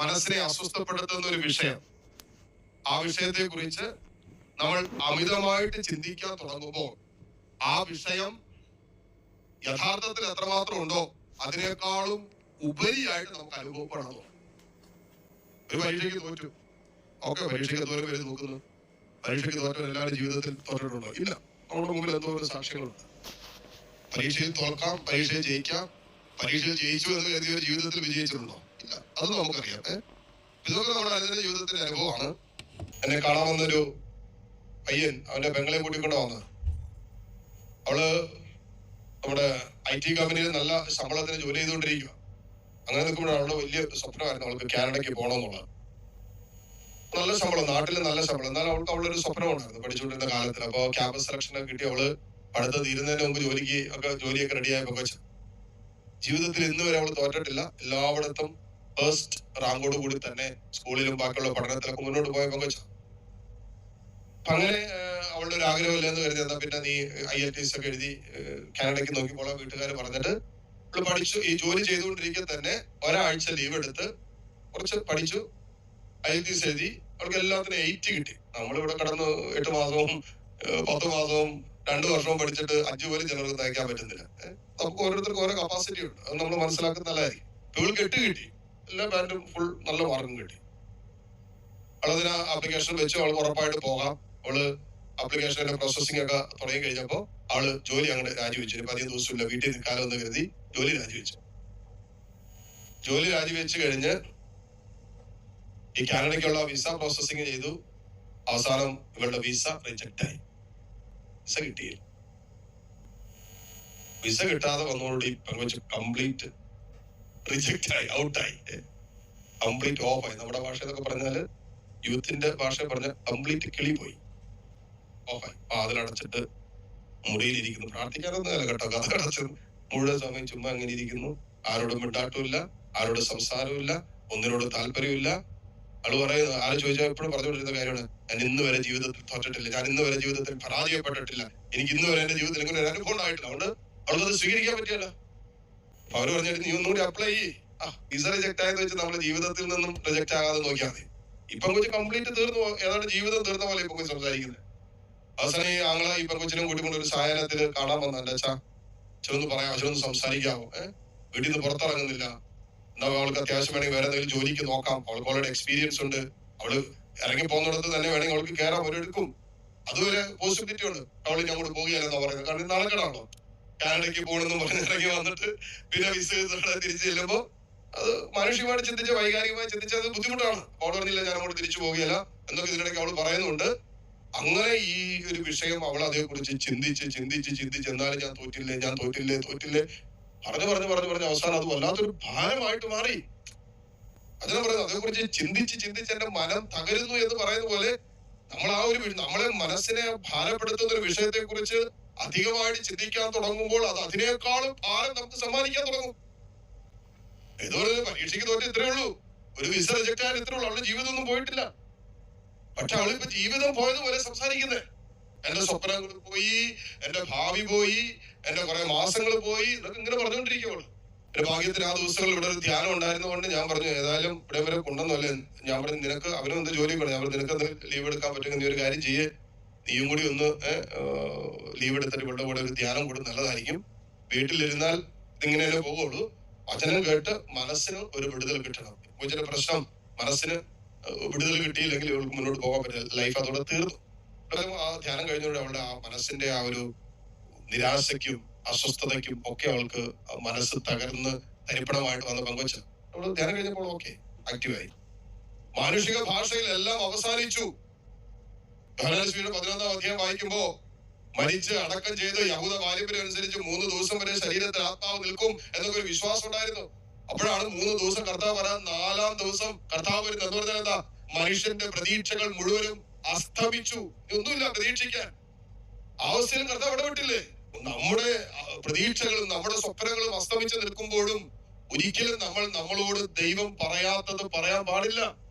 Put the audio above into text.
മനസ്സിനെ അസ്വസ്ഥപ്പെടുത്തുന്ന ഒരു വിഷയം. ആ വിഷയത്തെ കുറിച്ച് നമ്മൾ അമിതമായിട്ട് ചിന്തിക്കാൻ തുടങ്ങുമ്പോൾ ആ വിഷയം യഥാർത്ഥത്തിൽ എത്രമാത്രം ഉണ്ടോ അതിനേക്കാളും ഉപരിയായിട്ട് നമുക്ക് അനുഭവപ്പെടണം ഒരു പരീക്ഷയ്ക്ക് തോറ്റു. ഓക്കെ പരീക്ഷയ്ക്ക് തോറ്റ പേര് നോക്കുന്നു പരീക്ഷയ്ക്ക് തോറ്റവർ എല്ലാവരുടെ ജീവിതത്തിൽ തോറ്റിട്ടുണ്ടോ? ഇല്ല. നമ്മുടെ മുമ്പിൽ എന്തോരം സാക്ഷ്യങ്ങളുണ്ട്. പരീക്ഷയിൽ തോൽക്കാം പരീക്ഷയിൽ ജയിക്കാം. പരീക്ഷയിൽ ജയിച്ചു എന്ന് കരുതിയ ജീവിതത്തിൽ വിജയിച്ചിട്ടുണ്ടോ? അത് നമുക്കറിയാം. ഇതൊക്കെ നമ്മുടെ അനുദിന ജീവിതത്തിന്റെ അനുഭവമാണ്. എന്നെ കാണാൻ വന്നൊരു പയ്യൻ അവന്റെ പെങ്ങളെ കൂട്ടിക്കൊണ്ട് വന്ന് അവൾ നമ്മുടെ ഐ ടി കമ്പനിയിൽ നല്ല ശമ്പളത്തിന് ജോലി ചെയ്തുകൊണ്ടിരിക്കുക അങ്ങനെ നിൽക്കുമ്പോഴാണ് അവളുടെ വലിയ സ്വപ്നമായിരുന്നു അവൾക്ക് കാനഡയ്ക്ക് പോകണമെന്നുള്ളത്. നല്ല ശമ്പളം നാട്ടിൽ നല്ല ശമ്പളം. എന്നാലും അവൾക്ക് അവളൊരു സ്വപ്നം ഉണ്ടായിരുന്നു പഠിച്ചുകൊണ്ടിരുന്ന കാലത്തിൽ അപ്പൊ ക്യാമ്പസ് സെലക്ഷൻ ഒക്കെ കിട്ടി അവൾ പഠിത്തം തീരുന്നതിന് മുമ്പ് ജോലിക്ക് ഒക്കെ ജോലിയൊക്കെ റെഡിയായ ജീവിതത്തിൽ ഇന്ന് വരെ അവൾ തോറ്റിട്ടില്ല. എല്ലായിടത്തും ഫസ്റ്റ് റാങ്കോട് കൂടി തന്നെ സ്കൂളിലും ബാക്കിയുള്ള പഠനത്തിലൊക്കെ മുന്നോട്ട് പോയ വെച്ചു അപ്പൊ അങ്ങനെ അവളുടെ ഒരു ആഗ്രഹമില്ല എന്ന് കരുതി എന്നാ പിന്നെ നീ ഐ എൽ ടി എസ് ഒക്കെ എഴുതി കാനഡയ്ക്ക് നോക്കിക്കോളാം വീട്ടുകാർ പറഞ്ഞിട്ട് അവൾ പഠിച്ചു. ഈ ജോലി ചെയ്തുകൊണ്ടിരിക്കെ തന്നെ ഒരാഴ്ച ലീവ് എടുത്ത് കുറച്ച് പഠിച്ചു. ഐ എൽ ടി എസ് എഴുതി. അവൾക്ക് എല്ലാത്തിനും എയ്റ്റ് കിട്ടി. നമ്മളിവിടെ കടന്ന് എട്ട് മാസവും പത്ത് മാസവും രണ്ടു വർഷവും പഠിച്ചിട്ട് അഞ്ചു പോലും ചിലർക്ക് തയ്ക്കാൻ പറ്റുന്നില്ല. നമുക്ക് ഓരോരുത്തർക്കും ഓരോ കപ്പാസിറ്റി ഉണ്ട്. അത് നമ്മൾ മനസ്സിലാക്കുന്ന നല്ലതായിരിക്കും. ഇവൾക്ക് എട്ട് കിട്ടി. എല്ലാ ബാൻഡും ഫുൾ നല്ല മാർക്കും കിട്ടി. അവളതിന് ആപ്ലിക്കേഷൻ വെച്ച് അവൾ ഉറപ്പായിട്ട് പോകാം. അവൾ ആപ്ലിക്കേഷന്റെ പ്രോസസ്സിംഗ് ഒക്കെ തുടങ്ങി കഴിഞ്ഞപ്പോ അവൾ ജോലി അങ്ങനെ രാജിവെച്ചു. അധികം ദിവസമില്ല. വീട്ടിൽ നിൽക്കാലോ എന്ന് കരുതി ജോലി രാജിവെച്ചു. ജോലി രാജിവെച്ച് കഴിഞ്ഞ് ഈ കാനഡയ്ക്കുള്ള വിസ പ്രോസസ്സിംഗ് ചെയ്തു. അവസാനം ഇവളുടെ വിസ റിജക്റ്റ് ആയി. വിസ കിട്ടിയില്ല. വിസ കിട്ടാതെ വന്നോളി പങ്കുവെച്ച് കംപ്ലീറ്റ് റിജക്റ്റ് ആയി. ഔട്ടായി കംപ്ലീറ്റ് ഓഫ് ആയി. നമ്മുടെ ഭാഷ എന്നൊക്കെ പറഞ്ഞാൽ യൂത്തിന്റെ ഭാഷ പറഞ്ഞ കംപ്ലീറ്റ് കിളി പോയി. ഓഫായി വാതിലടച്ചിട്ട് മുറിയിലിരിക്കുന്നു. പ്രാർത്ഥിക്കാനൊന്നുമല്ല കേട്ടോ. കഥ അടച്ചു മുഴുവൻ സമയം ചുമ്മാ അങ്ങനെ ഇരിക്കുന്നു. ആരോടും മിണ്ടാട്ടുമില്ല ആരോടും സംസാരമില്ല ഒന്നിനോട് താല്പര്യമില്ല ആൾ പറയുന്നത് ആര് ചോദിച്ചാൽ എപ്പോഴും പറഞ്ഞുകൊണ്ടിരുന്ന കാര്യമാണ്. ഞാൻ ഇന്ന് വരെ ജീവിതത്തിൽ തോറ്റിട്ടില്ല. ഞാൻ ഇന്ന് വരെ ജീവിതത്തിൽ പരാജയപ്പെട്ടിട്ടില്ല. എനിക്ക് ഇന്ന് വരെ എന്റെ ജീവിതത്തിൽ ഇങ്ങനെ ഒരു അനുഭവം ഉണ്ടായിട്ടില്ല. അതുകൊണ്ട് അവൾക്കത് സ്വീകരിക്കാൻ പറ്റിയല്ല. അവർ പറഞ്ഞിട്ട് നീ ഒന്നുകൂടി അപ്ലൈ ചെയ്യ്. ആ വിസ റിജക്ട് ആയെന്ന് വെച്ച് നമ്മുടെ ജീവിതത്തിൽ നിന്നും റിജക്ട് ആകാതെ നോക്കിയാൽ മതി. ഇപ്പം കൊച്ചു കംപ്ലീറ്റ് തീർന്നു ഏതാണ്ട് ജീവിതം തീർന്ന പോലെ ഇപ്പൊ കൊച്ചു സംസാരിക്കുന്നത് അവസാനം ഈ ആങ്ങളെ ഈ കൊച്ചിനും കൂട്ടിക്കൊണ്ട് ഒരു സായനത്തിൽ കാണാൻ വന്ന എന്റെ അച്ഛാ ചെന്ന് പറയാം അച്ഛനൊന്ന് സംസാരിക്കാമോ ഏഹ് വീട്ടിൽ നിന്ന് പുറത്തിറങ്ങുന്നില്ല. എന്നാ അവൾക്ക് അത്യാവശ്യം വേണമെങ്കിൽ വേറെ എന്തെങ്കിലും ജോലിക്ക് നോക്കാം. അവൾക്ക് ഓൾറെഡി എക്സ്പീരിയൻസ് ഉണ്ട്. അവൾ ഇറങ്ങി പോകുന്നിടത്ത് തന്നെ വേണമെങ്കിൽ അവൾക്ക് കയറാൻ ഒരു എടുക്കും. അതുവരെ പോസിബിലിറ്റി ഉണ്ട്. അവൾ അങ്ങോട്ട് പോകുകയാണെന്നാ പറയുന്നത്. കാരണം നാളെ നാളെക്കടാണല്ലോ കാനഡയ്ക്ക് പോകണമെന്ന് പറഞ്ഞ് ഇറങ്ങി വന്നിട്ട് പിന്നെ വിസ തിരിച്ചു ചെല്ലുമ്പോ അത് മാനുഷികമായിട്ട് ചിന്തിച്ച് വൈകാരികമായി ചിന്തിച്ച അത് ബുദ്ധിമുട്ടാണ്. അവൾ പറഞ്ഞില്ല ഞാൻ അങ്ങോട്ട് തിരിച്ചു പോകുകയില്ല എന്നൊക്കെ ഇതിനിടയ്ക്ക് അവൾ പറയുന്നുണ്ട്. അങ്ങനെ ഈ ഒരു വിഷയം അവൾ അതേക്കുറിച്ച് ചിന്തിച്ച് ചിന്തിച്ച് ചിന്തിച്ച് എന്നാലും ഞാൻ തോറ്റില്ലേ ഞാൻ തോറ്റില്ലേ തോറ്റില്ലേ? പറഞ്ഞു പറഞ്ഞു പറഞ്ഞു പറഞ്ഞു അവസാനം അത് വല്ലാത്തൊരു ഭാരമായിട്ട് മാറി. അതിനെ പറയുന്നത് അതേക്കുറിച്ച് ചിന്തിച്ച് ചിന്തിച്ച് എന്റെ മനം തകരുന്നു എന്ന് പറയുന്ന പോലെ നമ്മൾ ആ ഒരു നമ്മളെ മനസ്സിനെ ഭാരപ്പെടുത്തുന്ന ഒരു വിഷയത്തെ കുറിച്ച് അധികമായിട്ട് ചിന്തിക്കാൻ തുടങ്ങുമ്പോൾ അത് അതിനേക്കാളും ഭാരം നമുക്ക് സമ്മാനിക്കാൻ തുടങ്ങും. ഒരു പരീക്ഷയ്ക്ക് തോറ്റ ഇത്രേ ഉള്ളൂ. ഒരു വിസ റിജക്ട് ഇത്രേ ഉള്ളൂ. അവളുടെ ജീവിതം ഒന്നും പോയിട്ടില്ല. പക്ഷെ അവളിപ്പോ ജീവിതം പോയതുപോലെ സംസാരിക്കുന്നത് എന്റെ സ്വപ്നങ്ങൾ പോയി എന്റെ ഭാവി പോയി എന്റെ കുറെ മാസങ്ങൾ പോയി. എന്നൊക്കെ ഇങ്ങനെ പറഞ്ഞുകൊണ്ടിരിക്കുവൾ എന്റെ ഭാഗ്യത്തിന് ആ ദിവസങ്ങളിൽ ഇവിടെ ഒരു ധ്യാനം ഉണ്ടായിരുന്നതുകൊണ്ട് ഞാൻ പറഞ്ഞു ഏതായാലും ഇവിടെ വരെ കൊണ്ടുവന്നല്ലേ ഞാൻ പറഞ്ഞു നിനക്ക് അവനും എന്ത് ജോലി വേണം അവർ നിനക്ക് ലീവ് എടുക്കാൻ പറ്റുമെങ്കിൽ നീ ഒരു കാര്യം ചെയ്യേ. നീയും കൂടി ഒന്ന് ലീവ് എടുത്തിട്ട് ഇവളുടെ കൂടെ ഒരു ധ്യാനം കൂടി നല്ലതായിരിക്കും. വീട്ടിലിരുന്നാൽ ഇതിങ്ങനെയല്ലേ പോകുള്ളൂ വചനം കേട്ട് മനസ്സിന് ഒരു വിടുതൽ കിട്ടണം. കൊച്ചിന്റെ പ്രശ്നം മനസ്സിന് വിടുതൽ കിട്ടിയില്ലെങ്കിൽ ഇവൾക്ക് മുന്നോട്ട് പോകാൻ പറ്റില്ല. ലൈഫ് അതോടെ തീർന്നു. ആ ധ്യാനം കഴിഞ്ഞോടെ അവളുടെ ആ മനസ്സിന്റെ ആ ഒരു നിരാശയ്ക്കും അസ്വസ്ഥതയ്ക്കും ഒക്കെ അവൾക്ക് മനസ്സ് തകർന്ന് തരിപ്പണമായിട്ട് വന്ന പങ്കുവച്ചു അവൾ ധ്യാനം കഴിഞ്ഞപ്പോൾ ഓക്കെ ആക്റ്റീവായി മാനുഷിക ഭാഷയിൽ എല്ലാം അവസാനിച്ചു. യോഹന്നാൻസ്ലിയുടെ പതിനൊന്നാം അധ്യായം വായിക്കുമ്പോ മരിച്ച് അടക്കം ചെയ്ത് യഹൂദ പാരമ്പര്യം അനുസരിച്ച് മൂന്ന് ദിവസം വരെ ശരീരത്തിൽ ആത്മാവ് നിൽക്കും എന്നൊക്കെ ഒരു വിശ്വാസം ഉണ്ടായിരുന്നു. അപ്പോഴാണ് മൂന്ന് ദിവസം കർത്താവ് വരാൻ നാലാം ദിവസം കർത്താവ് വരുന്നത് എന്ന് പറഞ്ഞാൽ എന്താ? മനുഷ്യന്റെ പ്രതീക്ഷകൾ മുഴുവനും അസ്തമിച്ചു. ഒന്നുമില്ല പ്രതീക്ഷിക്കാൻ. അവസ്ഥയിൽ കർത്താവ് ഇടപെട്ടില്ലേ? നമ്മുടെ പ്രതീക്ഷകളും നമ്മുടെ സ്വപ്നങ്ങളും അസ്തമിച്ച് നിൽക്കുമ്പോഴും ഒരിക്കലും നമ്മൾ നമ്മളോട് ദൈവം പറയാത്തത് പറയാൻ പാടില്ല.